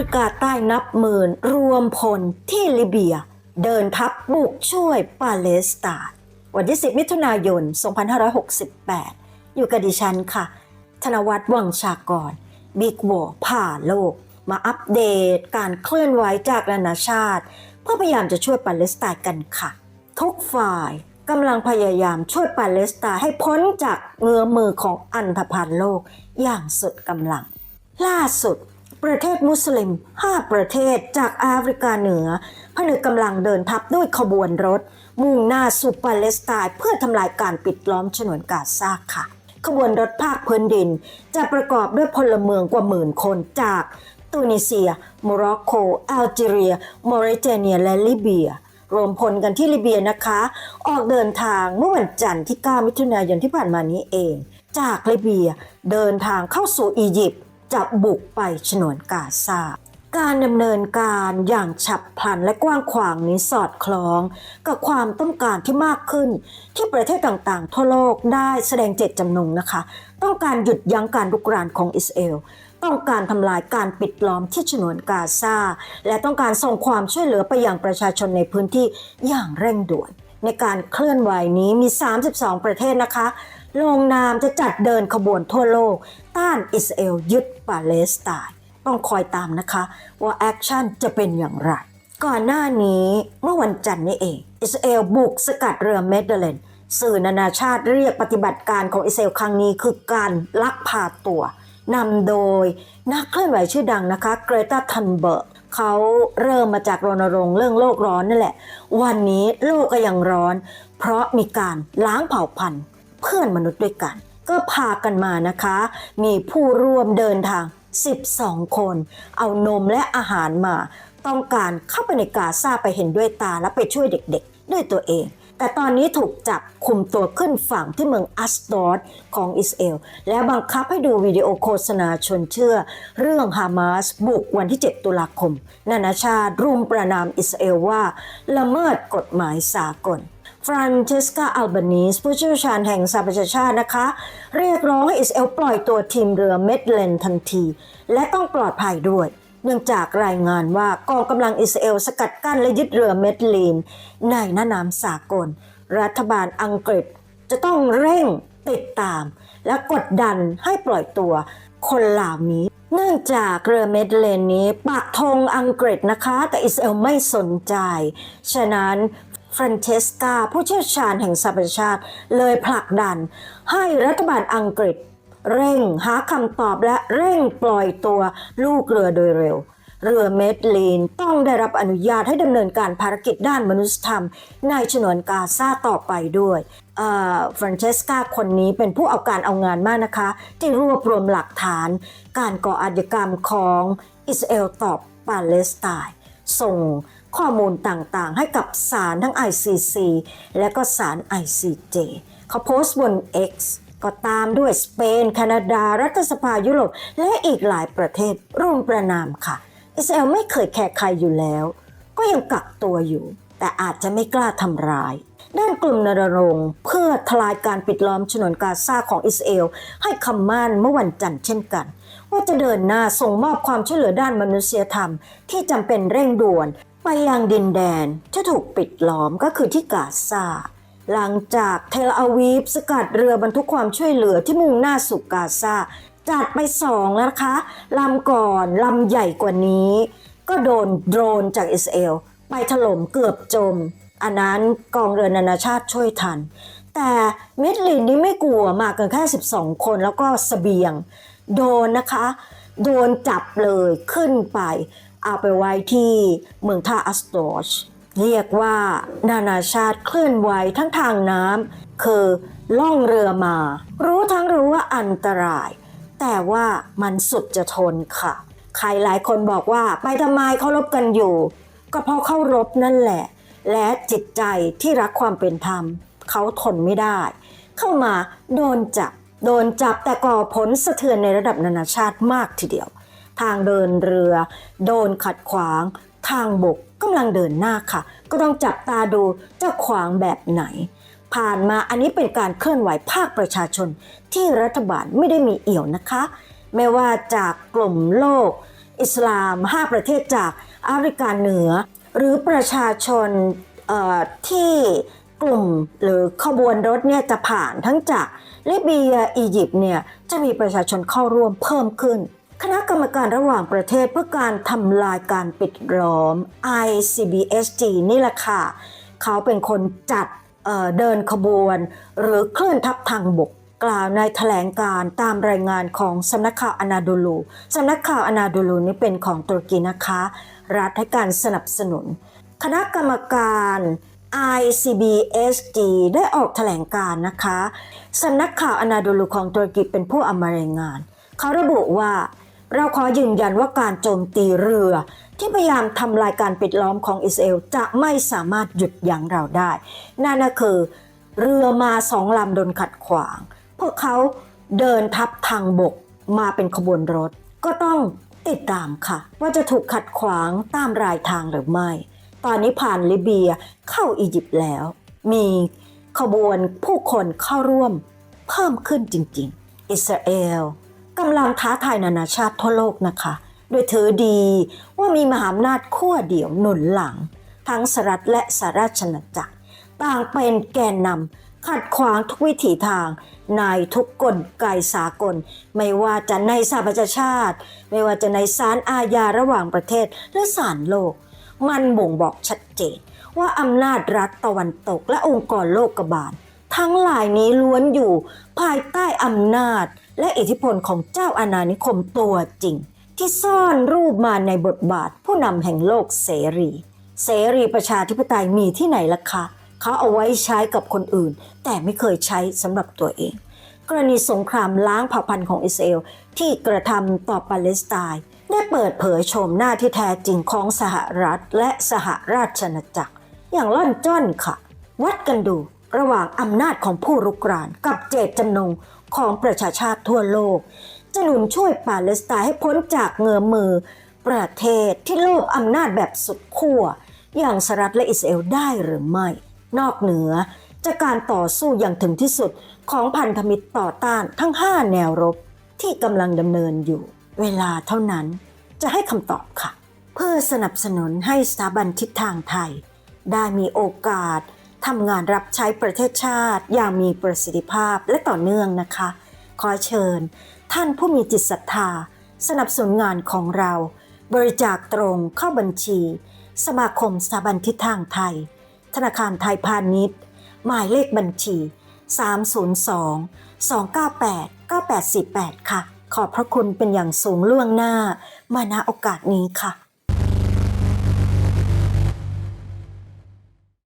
ริกาใต้นับหมื่นรวมพลที่ลิเบีย เดินทัพบุกช่วยปาเลสไตน์วันที่ 10 มิถุนายน 2568 อยู่กับดิฉันค่ะ ธนวัฒน์วังชากรบิ๊กวอผ่าโลก มาอัปเดตการเคลื่อนไหวจากนานาชาติ เพื่อพยายามจะช่วยปาเลสไตน์กันค่ะ ทุกฝ่ายกำลังพยายามช่วยปาเลสไตน์ให้พ้นจากเงื้อมือของอันธพาลโลกอย่างสุดกำลัง ล่าสุด ประเทศมุสลิม 5 ประเทศจากแอฟริกาเหนือผนึกกำลังเดินทัพด้วยขบวนรถ มุ่งหน้าสู่ปาเลสไตน์เพื่อทำลายการปิดล้อมฉนวนกาซาค่ะ ขบวนรถภาคพื้นดิน จะประกอบด้วยพลเมืองกว่าหมื่นคนจากตูนิเซียโมร็อกโกแอลจีเรียมอริเตเนียและลิเบีย รวมพลกันที่ลิเบียนะคะ ออกเดินทางเมื่อวันจันทร์ที่ 9 มิถุนายนที่ผ่านมานี้เอง จากลิเบียเดินทางเข้าสู่อียิปต์ จะบุกไปฉนวนกาซาการดำเนินการอย่างฉับพลันและกว้างขวางนี้สอดคล้อง กับความต้องการที่มากขึ้น ที่ประเทศต่างๆ ทั่วโลกได้แสดงเจตจำนงนะคะ ต้องการหยุดยั้งการรุกรานของอิสราเอลต้องการทำลายการปิดล้อมที่ฉนวนกาซาและต้องการส่งความช่วยเหลือไปยังประชาชนในพื้นที่อย่างเร่งด่วน ในการเคลื่อนไหวนี้มี 32 ประเทศนะคะ ลงนามจะจัดเดินขบวนทั่วโลก ต้านอิสราเอลยึดปาเลสไตน์ต้องคอยตามนะคะ ว่าแอคชั่นจะเป็นอย่างไร ก่อนหน้านี้เมื่อวันจันทร์นี้เอง อิสราเอลบุกสกัดเรือเมดเตอร์เรนสื่อนานาชาติเรียกปฏิบัติการของอิสราเอลครั้งนี้คือการลักพาตัวนำโดยนักเคลื่อนไหวชื่อดังนะคะเกรตาทันเบิร์กเขาเริ่มมาจากรณรงค์เรื่องโลกร้อนนั่นแหละ วันนี้โลกก็ยังร้อน เพราะมีการล้างเผ่าพันธุ์ เพื่อนมนุษย์ด้วยกัน ก็พากันมานะคะ มีผู้ร่วมเดินทาง 12 คน เอานมและอาหารมา ต้องการเข้าไปในกาซาไปเห็นด้วยตาและไปช่วยเด็กๆ ด้วยตัวเอง แต่ตอนนี้ถูกจับคุมตัวขึ้นฝั่งที่เมืองอัสดอดของอิสราเอล และบังคับให้ดูวิดีโอโฆษณาชวนเชื่อ เรื่องฮามาสบุกวันที่ 7 ตุลาคม นานาชาติรุมประนามอิสราเอลว่า ละเมิดกฎหมายสากล ฟรานเชสกาอัลบานีสผู้เชี่ยวชาญแห่งสหประชาชาตินะคะ เรียกร้องให้อิสราเอลปล่อยตัวทีมเรือเมดเลนทันที และต้องปลอดภัยด้วย เนื่องจากรายงานว่ากองกำลังอิสราเอลสกัดกั้นและยึดเรือเมดเลนในน่านน้ำสากล รัฐบาลอังกฤษจะต้องเร่งติดตาม และกดดันให้ปล่อยตัวคนเหล่านี้ เนื่องจากเรือเมดเลนนี้ปักธงอังกฤษนะคะ แต่อิสราเอลไม่สนใจ ฉะนั้น ฟรานเชสกาผู้เชี่ยวชาญแห่งสหประชาชาติ เลยผลักดัน ให้รัฐบาลอังกฤษ เร่งหาคำตอบและเร่งปล่อยตัวลูกเรือโดยเร็ว เรือเมดลีนต้องได้รับอนุญาตให้ดำเนินการภารกิจด้านมนุษยธรรม ในฉนวนกาซาต่อไปด้วยฟรานเชสกาคนนี้เป็นผู้เอาการเอางานมากนะคะ ที่รวบรวมหลักฐาน การก่ออาชญากรรมของอิสราเอลต่อปาเลสไตน์ส่ง ข้อมูลต่างๆ ให้กับศาลทั้ง ICC และก็ศาล ICJ เขาโพสต์บน X ก็ตามด้วยสเปน แคนาดา รัฐสภายุโรป และอีกหลายประเทศร่วมประนามค่ะ อิสราเอลไม่เคยแคร์ใครอยู่แล้ว ก็ยังกักตัวอยู่ แต่อาจจะไม่กล้าทำร้าย ด้านกลุ่มนรรงเพื่อทลายการปิดล้อมฉนวนกาซาของอิสราเอลให้คำมั่นเมื่อวันจันทร์เช่นกัน ว่าจะเดินหน้าส่งมอบความช่วยเหลือด้านมนุษยธรรม ที่จำเป็นเร่งด่วน ไปยังดินแดนที่ถูกปิดล้อมก็คือที่กาซาหลังจากเทลอาวีฟสกัดเรือบรรทุกความช่วยเหลือที่มุ่งหน้าสู่กาซาจัดไปสองแล้วนะคะลำก่อนลำใหญ่กว่านี้ ก็โดนโดรนจากอิสราเอลไปถล่มเกือบจม อันนั้นกองเรือนานาชาติช่วยทัน แต่มิดลินนี่ไม่กลัวมากันแค่ 12 คนแล้วก็สเสบียง โดนนะคะ โดนจับเลยขึ้นไป เอาไปไว้ที่เมืองท่าอัสโตชเรียกว่านานาชาติเคลื่อนไหวทั้งทางน้ำคือล่องเรือมา รู้ทั้งรู้ว่าอันตราย แต่ว่ามันสุดจะทนค่ะ ใครหลายคนบอกว่าไปทำไมเขารบกันอยู่ ก็เพราะเขารบนั่นแหละ และจิตใจที่รักความเป็นธรรม เขาทนไม่ได้ เข้ามาโดนจับ โดนจับแต่ก่อผลสะเทือนในระดับนานาชาติมากทีเดียว ทางเดินเรือ โดนขัดขวาง ทางบกกำลังเดินหน้าค่ะ ก็ต้องจับตาดูจะขวางแบบไหน ผ่านมาอันนี้เป็นการเคลื่อนไหวภาคประชาชน ที่รัฐบาลไม่ได้มีเอี่ยวนะคะ ไม่ว่าจากกลุ่มโลก อิสลาม 5 ประเทศจากแอฟริกาเหนือ หรือประชาชนที่กลุ่มหรือขบวนรถเนี่ยจะผ่านทั้งจากลิเบียอียิปต์เนี่ยจะมีประชาชนเข้าร่วมเพิ่มขึ้น คณะกรรมการระหว่างประเทศเพื่อการทำลายการปิดล้อม ICBSG นี่แหละค่ะ เขาเป็นคนจัดเเดินขบวน หรือเคลื่อนทัพทางบกกล่าวในแถลงการตามรายงานของสำนักข่าวอนาโดลูสำนักข่าวอนาโดลูนี่เป็นของตุรกีนะคะ รัฐให้การสนับสนุน คณะกรรมการ ICBSG ได้ออกแถลงการนะคะสำนักข่าวอนาโดลูของตุรกีเป็นผู้อามารายงาน เขาระบุว่า เราขอยืนยันว่าการโจมตีเรือ ที่พยายามทำลายการปิดล้อมของอิสราเอลจะไม่สามารถหยุดยั้งเราได้ นั่นก็คือ เรือมาสองลำโดนขัดขวาง พวกเขาเดินทับทางบกมาเป็นขบวนรถ ก็ต้องติดตามค่ะ ว่าจะถูกขัดขวางตามรายทางหรือไม่ ตอนนี้ผ่านลิเบียเข้าอียิปต์แล้ว มีขบวนผู้คนเข้าร่วมเพิ่มขึ้นจริง ๆ อิสราเอล กำลังท้าทายนานาชาติทั่วโลกนะคะ โดยถือดีว่ามีมหาอำนาจขั้วเดี่ยวหนุนหลัง ทั้งสหรัฐและสหราชอาณาจักร ต่างเป็นแกนนำขัดขวางทุกวิถีทางในทุกกลไกสากล ไม่ว่าจะในสหประชาชาติ ไม่ว่าจะในศาลอาญาระหว่างประเทศหรือศาลโลก มันบ่งบอกชัดเจนว่าอำนาจรัฐตะวันตกและองค์กรโลกบาล ทั้งหลายนี้ล้วนอยู่ภายใต้อำนาจ และอิทธิพลของเจ้าอาณานิคมตัวจริง ที่ซ่อนรูปมาในบทบาทผู้นำแห่งโลกเสรี เสรีประชาธิปไตยมีที่ไหนล่ะคะเขาเอาไว้ใช้กับคนอื่น แต่ไม่เคยใช้สำหรับตัวเอง กรณีสงครามล้างเผ่าพันธุ์ของอิสราเอลที่กระทำต่อปาเลสไตน์ได้เปิดเผยโฉมหน้าที่แท้จริงของสหรัฐและสหราชอาณาจักร อย่างล่อนจ้อนค่ะ วัดกันดูระหว่างอำนาจของผู้รุกรานกับเจตจำนง ของประชาชาติทั่วโลก จะหนุนช่วยปาเลสไตน์ให้พ้นจากเงื้อมมือ ประเทศที่โลภอำนาจแบบสุดขั้วอย่างสหรัฐและอิสราเอลได้หรือไม่ นอกเหนือจากการต่อสู้อย่างถึงที่สุดของพันธมิตรต่อต้านทั้ง 5 แนวรบที่กำลังดำเนินอยู่ เวลาเท่านั้นจะให้คำตอบค่ะ เพื่อสนับสนุนให้สถาบันทิศทางไทย ได้มีโอกาส ทำงานรับใช้ประเทศชาติ อย่างมีประสิทธิภาพและต่อเนื่องนะคะ ขอเชิญ ท่านผู้มีจิตศรัทธา สนับสนุนงานของเรา บริจาคตรงเข้าบัญชี สมาคมสถาบันทิศทางไทย ธนาคารไทยพาณิชย์ หมายเลขบัญชี 302 298 9848 ค่ะ ขอบพระคุณเป็นอย่างสูงล่วงหน้า มาณโอกาสนี้ค่ะ